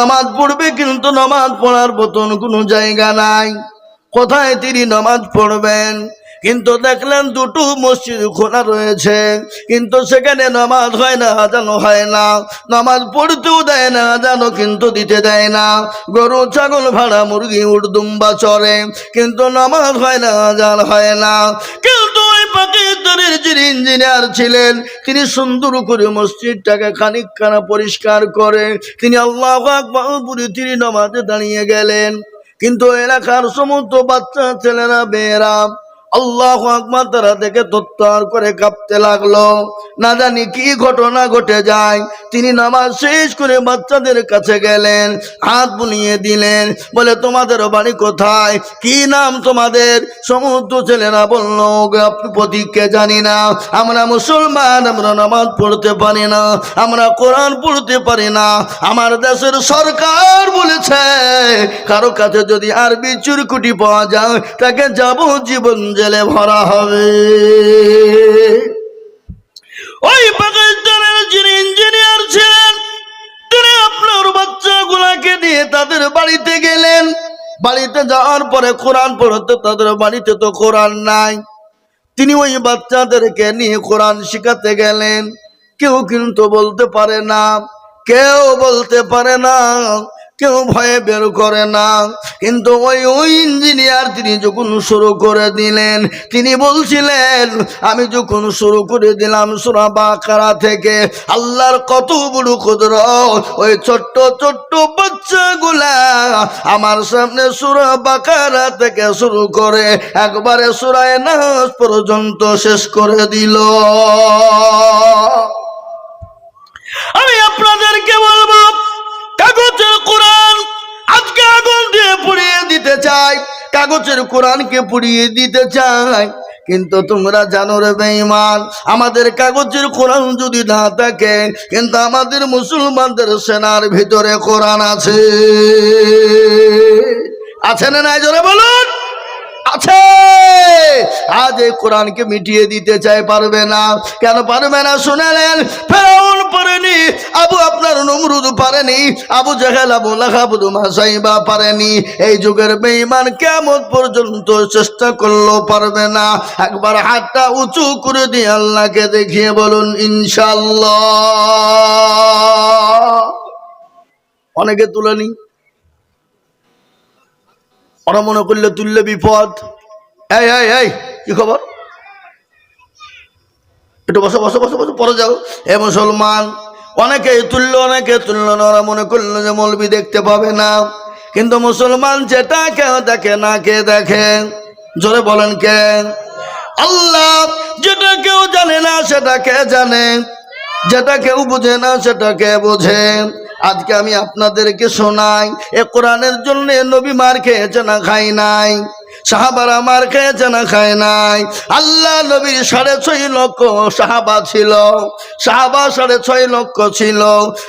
নামাজ পড়বে, কিন্তু নামাজ পড়ার মতন কোনো জায়গা নাই। কোথায় তিনি নামাজ পড়বেন? কিন্তু দেখলেন দুটো মসজিদ খোলা রয়েছে, কিন্তু সেখানে নামাজ হয় না আজানো হয় না। নামাজ পড়তেও দেয় না আজানো কিন্তু দিতে দেয় না। গরু, ছাগল, ভাড়া, মুরগি উর্দুম্বা চড়ে, কিন্তু নামাজ হয় না, আজান হয় না। ওই পাকিস্তানের যিনি ইঞ্জিনিয়ার ছিলেন, তিনি সুন্দর করে মসজিদটাকে খানিকখানা পরিষ্কার করে, তিনি আল্লাহ আকবরে তিনি নামাজে দাঁড়িয়ে গেলেন। কিন্তু এলাকার সমস্ত বাচ্চা, ছেলেরা, মেয়েরা আল্লাহ আকবার তারা দেখে তত্তর করে কাঁপতে লাগল। না জানি কি ঘটনা ঘটে যায়। তিনি নামাজ শেষ করে বাচ্চাদের কাছে গেলেন হাত বুলিয়ে দিলেন বলে তোমাদের বাড়ি কোথায়? কি নাম তোমাদের? সমস্ত ছেলেরা বলল "ওগো, আপনি প্রতীককে জানি না। আমরা মুসলমান আমরা নামাজ পড়তে পারি না আমরা কোরআন পড়তে পারি না। আমার দেশের সরকার বলেছে কারও কাছে যদি আরবি চুরকুটি পাওয়া যায় তাকে যাবজ্জীবন জেলে ভরা হবে। ওই পাকিস্তানের যিনি ইঞ্জিনিয়ার ছিলেন, তিনি আপনার বাচ্চাগুলাকে নিয়ে তাদের বাড়িতে গেলেন। বাড়িতে যাওয়ার পরে কোরআন পড়তে তাদের বাড়িতে তো কোরআন নাই। তিনি ওই বাচ্চাদেরকে নিয়ে কোরআন শিখাতে গেলেন। কেউ কিন্তু বলতে পারে না, কেউ বলতে পারে না। কেউ ভয়ে বের করে না। কিন্তু ওই ওই ইঞ্জিনিয়ার তিনি যখন শুরু করে দিলেন, তিনি বলছিলেন, আমি যখন শুরু করে দিলাম সুরা বাকারা থেকে, আল্লাহর কত বড় ক্ষুদ্র ওই ছোট্ট ছোট্ট বাচ্চাগুলা আমার সামনে সুরা বাকারা থেকে শুরু করে একবারে সুরায় নাচ পর্যন্ত শেষ করে দিল। আমি আপনাদেরকে বলব দিতে চাই, কাগজের কোরআনকে পুড়িয়ে দিতে চাই। কিন্তু তোমরা জানো রে বেঈমান, আমাদের কাগজের কোরআন যদি না থাকে, কিন্তু আমাদের মুসলমানদের সেনার ভিতরে কোরআন আছে। আছে না নাই? জোরে বলুন। আজ এই কোরআনকে মিটিয়ে দিতে চাই পারবে না। কেন পারবে না? শুনালেন, ফেরাউন পারেনি, আবু আপনার নমরুদ পারেনি, আবু জাহেল, আবু লাহাবুদু মাসাইবা পারেনি। এই যুগের বেঈমান কেমন পর্যন্ত চেষ্টা করলেও পারবে না। একবার হাতটা উঁচু করে দিয়ে আল্লাহকে দেখিয়ে বলুন ইনশাল্লাহ অনেকে তুলেনি ওরা মনে করলে তুললে বিপদ। এই এই এই, কি খবর? একটু বসো বসো বসো বসো পরে যাও। এ মুসলমান অনেকে তুললো অনেকে তুললো না ওরা মনে করল যে মৌলবি দেখতে পাবে না। কিন্তু মুসলমান যেটা কেউ দেখে না, কে দেখে? জোরে বলেন কে? আল্লাহ, যেটা কেউ জানে না, সেটা কে জানে? যেটা কেউ বুঝে না, সেটা কে বোঝে? আজকে আমি আপনাদেরকে শোনাই, এ কোরআনের জন্য নবী মার খেয়েছে না খাই নাই? সাহাবারা মার খেয়েছে না খায় নাই। আল্লাহ নবীর সাড়ে ছয় লক্ষ সাহাবা ছিল। সাহাবা সাড়ে ছয় লক্ষ ছিল।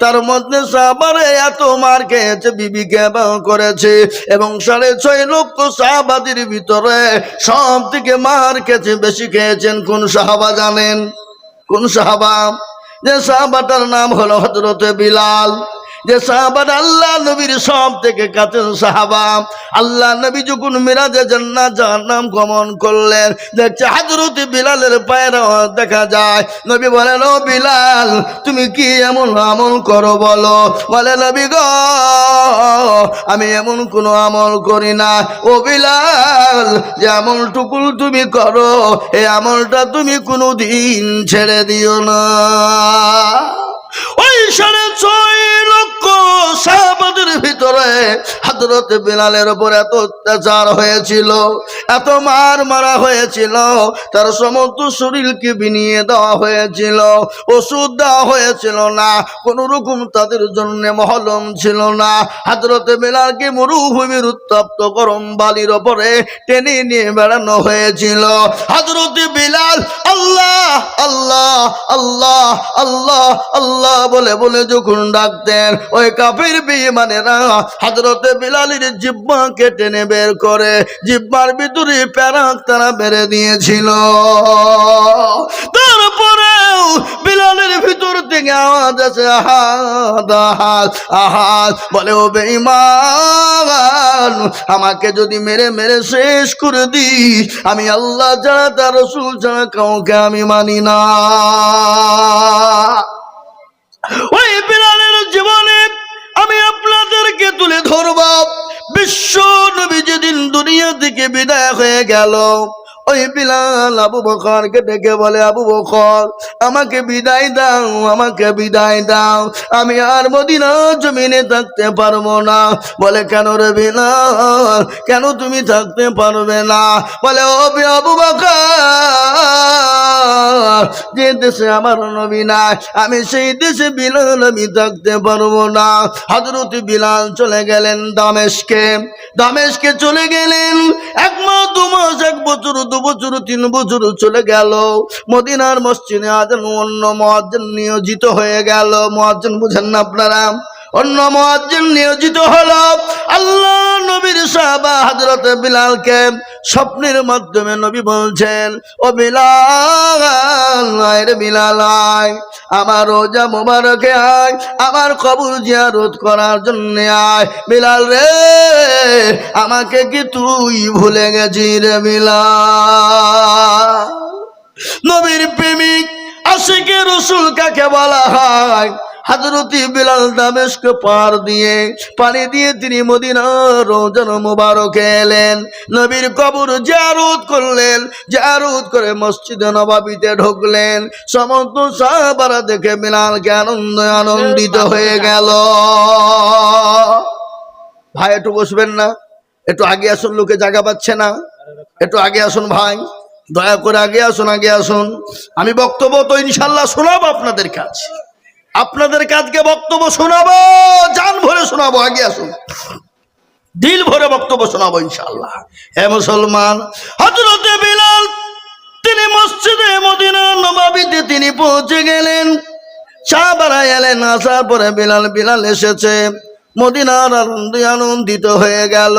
তার মধ্যে সাহাবারে এত মার খেয়েছে, বিবিকে বিবাহ করেছে এবং সাড়ে ছয় লক্ষ সাহাবাদের ভিতরে সব থেকে মার খেয়েছে, বেশি খেয়েছেন কোন সাহাবা জানেন? কোন সাহাবা? যে সাহাবাটার নাম হলো হজরতে বিলাল। যে সাহাবাদ আল্লাহ নবীর সব থেকে কাছের সাহাবা। আল্লাহ নবী যখন মিরাজে জান্নাত, জাহান্নাম গমন করলেন, দেখছে হাজরত বিলালের পায়ের দেখা যায়। নবী বলেন, ও বিলাল, তুমি কি এমন আমল করো বলো? বলে, নবী গো, আমি এমন কোনো আমল করি না। ও বিলাল, যে আমলটুকুল তুমি করো এই আমলটা তুমি কোনো দিন ছেড়ে দিও না। ওই সাড়ে ছয় লক্ষ সাহাবাদের ভিতরে হাজরত বিলালের উপর এত অত্যাচার হয়েছিল, এত মার মারা হয়েছিল, তার সমস্ত শরীরকে বিনিয়ে দেওয়া হয়েছিল, ওষুধ দেওয়া হয়েছিল না রকম তাদের জন্য মহলম ছিল না। বিলালকে মরুভূমির উত্তপ্ত গরম বালির ওপরে টেনে নিয়ে বেড়ানো হয়েছিল। হাজরতে বিলাল, আল্লাহ আল্লাহ আল্লাহ আল্লাহ আল্লাহ বলে বলে যখন ডাকতেন ওই কাফের বেঈমানেরা হযরতে বিলালের জিব্বাকে টেনে বের করে জিব্বার ভিতরে প্যারাক তারা বেড়ে দিয়েছিল। তারপরেও বিলাল বিলালের ভিতর থেকে আওয়াজ আছে আহাদ আহাদ আহাদ। বলে, ও বেঈমান, আমাকে যদি মেরে মেরে শেষ করে দিস, আমি আল্লাহ ছাড়া, তার রসুল ছাড়া কাউকে আমি মানি না। দুনিয়া থেকে বিদায় হয়ে গেল। ওই বিলাল আবু বকরকে ডেকে বলে, আবু বকর, আমাকে বিদায় দাও, আমাকে বিদায় দাও। আমি আর মদিনা জমিনে থাকতে পারব না। বলে, কেন রে বিলাল, কেন তুমি থাকতে পারবে না? বলে, ও আবু বকর, যে দেশে আমার নবী নাই, আমি সেই দেশে বিলাল, আমি থাকতে পারব না। হজরত বিলাল চলে গেলেন দামেশকে। দামেশকে চলে গেলেন এক মাস দু মাস, এক বছর দু বছর, তিন বছর চলে গেল। মদিনার মসজিদে আজন অন্য মহাজন নিয়োজিত হয়ে গেল। মহাজন বুঝেন না আপনারা? অন্য মহাজন নিয়োজিত হলো আল্লাহ নবীর সাহাবা হজরত বিলালকে স্বপ্নের মাধ্যমে নবী বলছেন, ও বিলাল বিলাল, আয়। আমার রোজা মোবারকে আয়। আমার কবর জিয়ারত করার জন্য আয়। বিলাল রে আমাকে কি তুই ভুলে গেছি রে বিলাল? নবীর প্রেমিক আশিকে রসুল কাকে বলা হয়? হাজরতি বিলাল পার দিয়ে পানি দিয়ে তিনি মদিনার রোজন এলেন। নবীর কবর জারুদ করলেন জারুদ করে মসজিদে নবাবিতে ঢুকলেন। সমস্ত সাহাবারা দেখে বিলালকে আনন্দ আনন্দিত হয়ে গেল। ভাই, একটু বসবেন না। একটু আগে আসুন, লোকে জায়গা পাচ্ছে না। একটু আগে আসুন ভাই। দয়া করে আগে আসুন আগে আসুন। আমি বক্তব্য তো ইনশাল্লাহ শোনাবো আপনাদের কাছে আপনাদের কাজকে বক্তব্য শোনাবো, জান ভরে শোনাবো, আগে আসুন। দিল ভরে বক্তব্য শোনাবো ইনশাল্লাহ হে মুসলমান হজরতে বিলাল, তিনি মসজিদে মদিনা নবাবিতে তিনি পৌঁছে গেলেন। সাহাবারা এলেন, আসার পরে বিলাল বিলাল এসেছে। মদিনার আনন্দে আনন্দিত হয়ে গেল।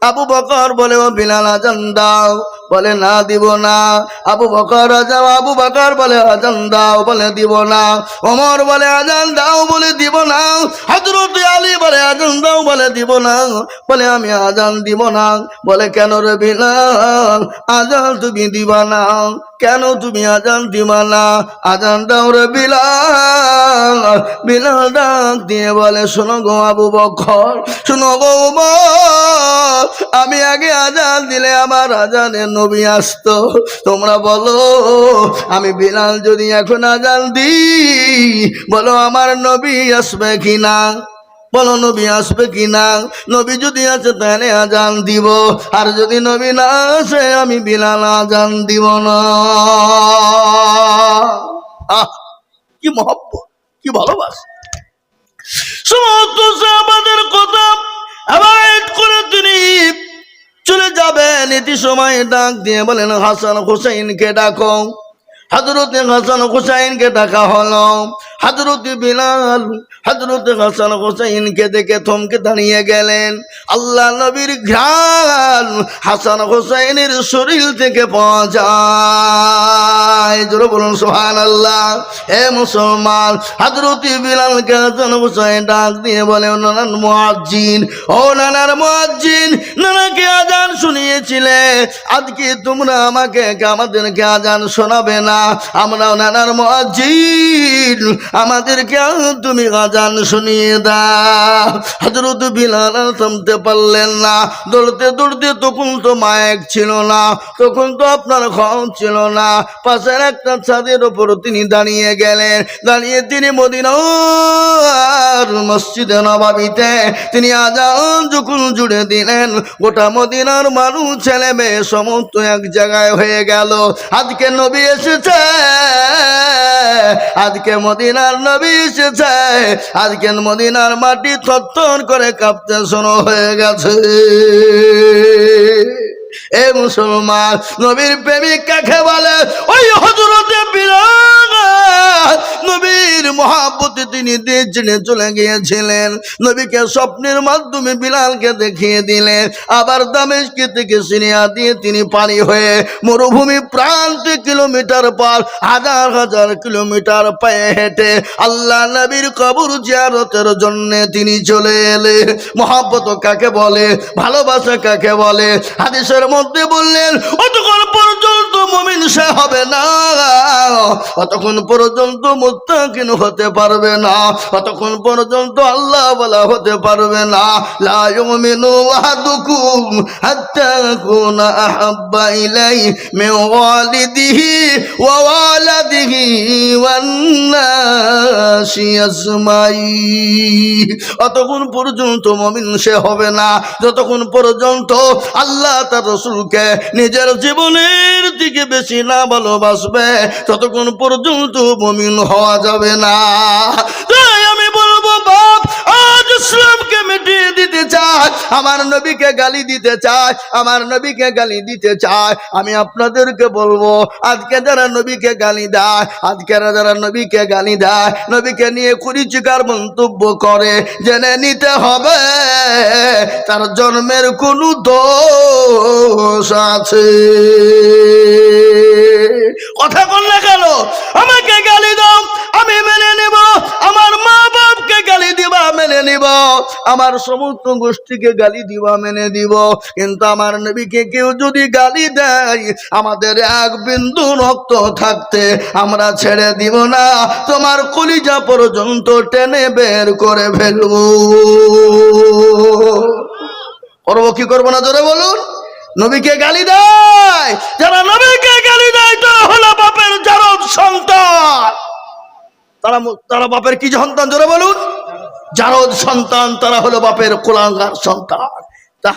আবু বকর বলে ও বিলাল আজান দাও। বলে, না দিব না। আবু বকর আজান আবু বকর বলে, আজান দাও বলে দিব না। ওমর বলে, আজান দাও বলে দিব না। হজরত আলী বলে, আজান দাও বলে দিব না। বলে, আমি আজান দিব না। বলে, কেন রে বিলাল আজান তুমি দিবা না। কেন তুমি আজান দিবা না? আজান দাও রে বিলাল। বিলাল ডাক দিয়ে বলে, শোনো গো আবু বকর, শোনো গো আমি আগে আজান দিলে আমার আজানের নবী আসতো। তোমরা বলো, আমি বিলাল যদি এখন আজান দিই, বলো আমার নবী আসবে কিনা? বলো নবী আসবে কি না নবী যদি আছে তাহলে আজান দিব। আর যদি নবী না আসে, আমি বিলাল আজান দিব না। কি মহব্বত, কি ভালোবাসা। সমস্ত আমাদের কথা এটি সময় ডাক দিয়ে বলেন হাসান হুসাইনকে ডাকো। হজরত হাসান হুসাইনকে ডাকা হলো। হজরত বিলাল হজরত হাসান হুসাইনকে দেখে থমকে দাঁড়িয়ে গেলেন। আল্লাহ নবীর ঘ্রাণ হাসান হুসাইনের শরীর থেকে জোরে বলুন সোহান আল্লাহ এ মুসলমান হজরত বিলালকে হাসান হুসাইন ডাক দিয়ে বলে নানান মুয়াজ্জিন, ও নানার মুয়াজ্জিন, নানাকে আজান শুনিয়েছিলে। আজকে তোমরা আমাকে আমাদেরকে আজান শোনাবে না। আমরা নানার মজিদ আমাদেরকে তুমি গাজান শুনিয়ে দাও। হজরত বিলাল থামতে পারলেন না। দৌড়তে দৌড়তে তখন তো মায়েক ছিল না। তখন তো আপনার ঘর ছিল না। পাশের একটা ছাদের ওপর তিনি দাঁড়িয়ে গেলেন। দাঁড়িয়ে তিনি মদিনার মসজিদে নবাবিতে। তিনি আজান যখন জুড়ে দিলেন, গোটা মদিনার মানুষ, ছেলে মেয়ে সমস্ত এক জায়গায় হয়ে গেল। আজকে নবী এসেছে, আজকে মদিনার নবী এসেছে, আজকে মদিনার মাটি থর করে কাঁপতে শোনো হয়ে গেছে। এ মুসলমান, নবীর প্রেমিক কাকে বলে? ওই হজরতে বিলাল নবীর মহাব্বতে তিনি দিয়ে চিনে চলে গিয়েছিলেন। নবীকে স্বপ্নের মাধ্যমে বিলালকে দেখিয়ে দিলেন। আবার দামেশকে থেকে সিনিয়া দিয়ে তিনি পানি হয়ে মরুভূমি প্রান্তে কিলোমিটার পর, হাজার হাজার কিলোমিটার পায়ে হেঁটে আল্লাহ নবীর কবর জিয়ারতের জন্য তিনি চলে এলে মহাব্বত কাকে বলে? ভালোবাসা কাকে বলে? হাদিসের মধ্যে বললেন, অতক্ষণ পর্যন্ত মমিন সে হবে না। অতক্ষণ পর্যন্ত মুত্তাকিন হতে পারবে না। অতক্ষণ পর্যন্ত আল্লাহ বলা হতে পারবে না। অতক্ষণ পর্যন্ত মমিন সে হবে না। যতক্ষণ পর্যন্ত আল্লাহ তার রসুলকে নিজের জীবনের দিকে বেশি না ভালোবাসবে, ততক্ষণ পর্যন্ত মমিন হওয়া যাবে না। তাই আমি বলব, বাপ, আজ ইসলামকে মিটিয়ে দিতে চায় আমার নবীকে গালি দিতে চায় আমার নবীকে গালি দিতে চায় আমি আপনাদেরকে বলব, আজকে যারা নবীকে গালি দেয়, আজকে যারা নবীকে গালি দেয়, নবীকে নিয়ে কুড়িচিকার মন্তব্য করে, জেনে নিতে হবে, তার জন্মের কোনো দোষ আছে। কথা আমার সমস্ত গোষ্ঠীকে গালি দিবা, মেনে দিব। কিন্তু আমার নবীকে কেউ যদি গালি দেয়, আমাদের এক বিন্দু রক্ত থাকতে আমরা ছেড়ে দিব না। তোমার কলিজা পর্যন্ত টেনে বের করে ফেলব। করব কি করব না, জোরে বলুন? নবীকে গালি দেয়, যারা নবীকে গালি দেয়, তারা হলো বাপের জারদ সন্তান। তারা তারা বাপের কি সন্তান, জোরে বলুন? জারদ সন্তান তারা হলো বাপের কোলাঙ্গার সন্তান।